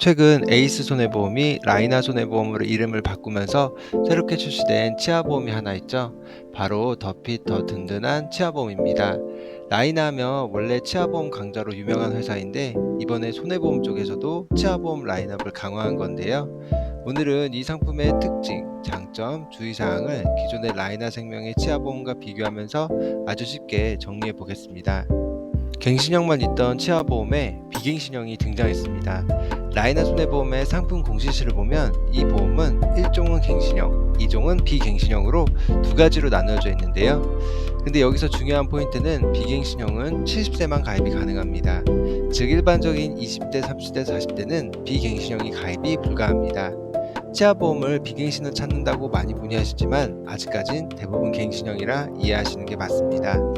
최근 에이스 손해보험이 라이나 손해보험으로 이름을 바꾸면서 새롭게 출시된 치아보험이 하나 있죠. 바로 더핏 더 든든한 치아보험입니다. 라이나 하면 원래 치아보험 강자로 유명한 회사인데 이번에 손해보험 쪽에서도 치아보험 라인업을 강화한 건데요. 오늘은 이 상품의 특징, 장점, 주의사항을 기존의 라이나 생명의 치아보험과 비교하면서 아주 쉽게 정리해 보겠습니다. 갱신형만 있던 치아보험에 비갱신형이 등장했습니다. 라이나 손해보험의 상품 공시시를 보면 이 보험은 1종은 갱신형, 2종은 비갱신형으로 두 가지로 나누어져 있는데요. 근데 여기서 중요한 포인트는 비갱신형은 70세만 가입이 가능합니다. 즉 일반적인 20대, 30대, 40대는 비갱신형이 가입이 불가합니다. 치아보험을 비갱신을 찾는다고 많이 문의하시지만 아직까진 대부분 갱신형이라 이해하시는 게 맞습니다.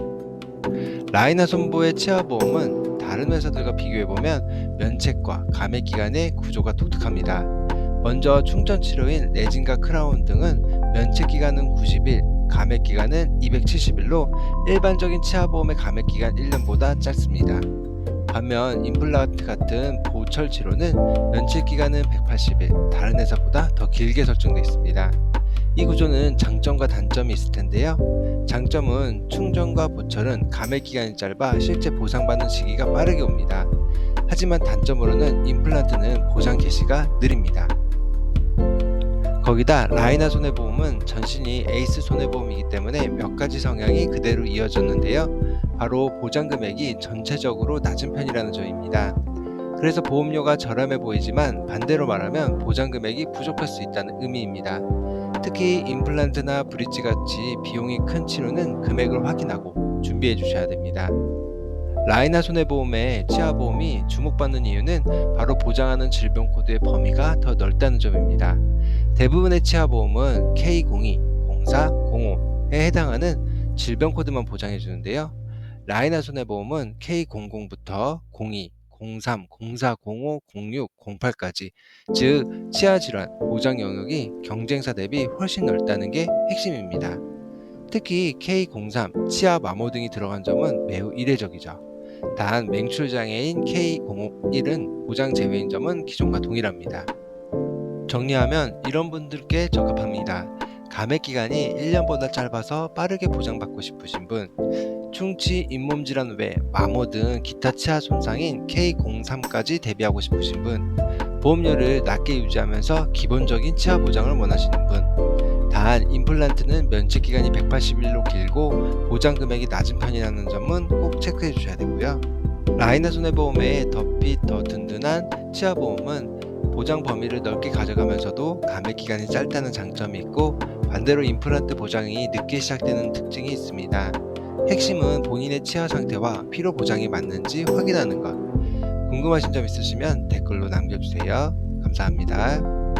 라이나 손보의 치아보험은 다른 회사들과 비교해보면 면책과 감액 기간의 구조가 독특합니다. 먼저 충전 치료인 레진과 크라운 등은 면책 기간은 90일, 감액 기간은 270일로 일반적인 치아보험의 감액 기간 1년보다 짧습니다. 반면 임플란트 같은 보철 치료는 면책 기간은 180일, 다른 회사보다 더 길게 설정되어 있습니다. 이 구조는 장점과 단점이 있을 텐데요. 장점은 충전과 보철은 감액 기간이 짧아 실제 보상받는 시기가 빠르게 옵니다. 하지만 단점으로는 임플란트는 보상 개시가 느립니다. 거기다 라이나 손해보험은 전신이 에이스 손해보험이기 때문에 몇 가지 성향이 그대로 이어졌는데요. 바로 보장 금액이 전체적으로 낮은 편이라는 점입니다. 그래서 보험료가 저렴해 보이지만 반대로 말하면 보장 금액이 부족할 수 있다는 의미입니다. 특히 임플란트나 브릿지 같이 비용이 큰 치료는 금액을 확인하고 준비해 주셔야 됩니다. 라이나 손해보험의 치아보험이 주목받는 이유는 바로 보장하는 질병 코드의 범위가 더 넓다는 점입니다. 대부분의 치아보험은 K02, 04, 05에 해당하는 질병 코드만 보장해 주는데요. 라이나 손해보험은 K00부터 02, 03, 04, 05, 06, 08까지 즉 치아 질환 보장 영역이 경쟁사 대비 훨씬 넓다는 게 핵심입니다. 특히 K03 치아 마모 등이 들어간 점은 매우 이례적이죠. 단 맹출 장애인 K001은 보장 제외인 점은 기존과 동일합니다. 정리하면 이런 분들께 적합합니다. 감액 기간이 1년보다 짧아서 빠르게 보장받고 싶으신 분, 충치, 잇몸 질환 외 마모 등 기타 치아 손상인 K03까지 대비하고 싶으신 분, 보험료를 낮게 유지하면서 기본적인 치아 보장을 원하시는 분, 단 임플란트는 면책 기간이 180일로 길고 보장 금액이 낮은 편이라는 점은 꼭 체크해 주셔야 되고요. 라이나 손해보험의 더핏 더 든든한 치아 보험은 보장 범위를 넓게 가져가면서도 감액 기간이 짧다는 장점이 있고 반대로 임플란트 보장이 늦게 시작되는 특징이 있습니다. 핵심은 본인의 치아 상태와 필요 보장이 맞는지 확인하는 것. 궁금하신 점 있으시면 댓글로 남겨주세요. 감사합니다.